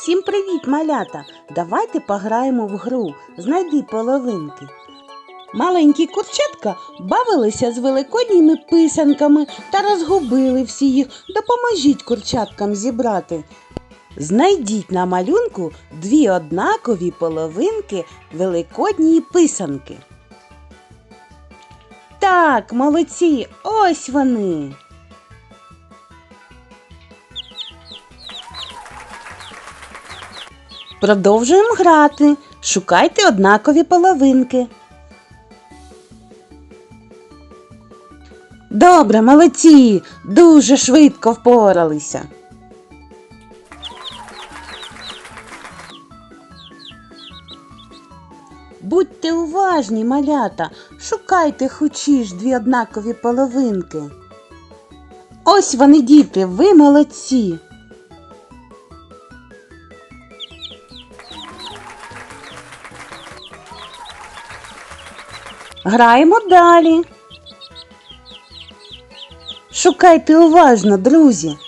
Всім привіт, малята! Давайте пограємо в гру Знайди половинки. Маленькі курчатка бавилися з великодніми писанками та розгубили всі їх. Допоможіть курчаткам зібрати. Знайдіть на малюнку дві однакові половинки великодньої писанки. Так, молодці, ось вони. Продовжуємо грати. Шукайте однакові половинки. Добре, молодці, дуже швидко впоралися. Будьте уважні, малята, шукайте хочі ж дві однакові половинки. Ось вони, діти, ви молодці. Граємо далі. Шукайте уважно, друзі.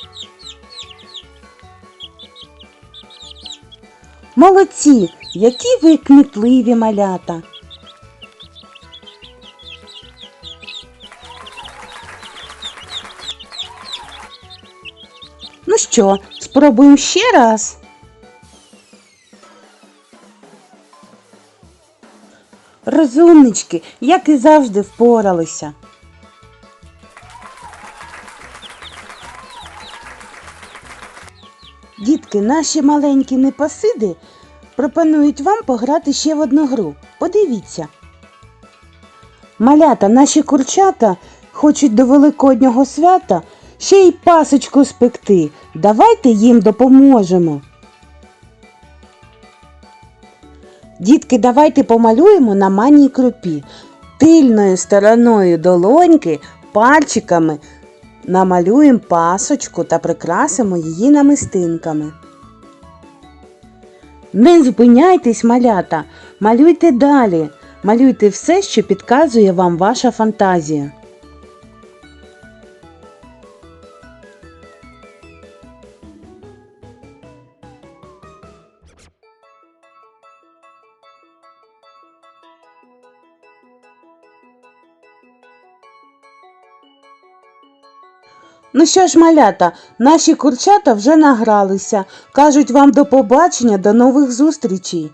Молодці, які ви кмітливі малята. Ну що, спробуємо ще раз. Розумнички, як і завжди впоралися. Дітки, наші маленькі непосиди пропонують вам пограти ще в одну гру. Подивіться. Малята, наші курчата хочуть до Великоднього свята ще й пасочку спекти. Давайте їм допоможемо. Дітки, давайте помалюємо на манній крупі. Тильною стороною долоньки пальчиками намалюємо пасочку та прикрасимо її намистинками. Не зупиняйтесь, малята, малюйте далі. Малюйте все, що підказує вам ваша фантазія. Ну що ж, малята, наші курчата вже награлися. Кажуть вам до побачення, до нових зустрічей.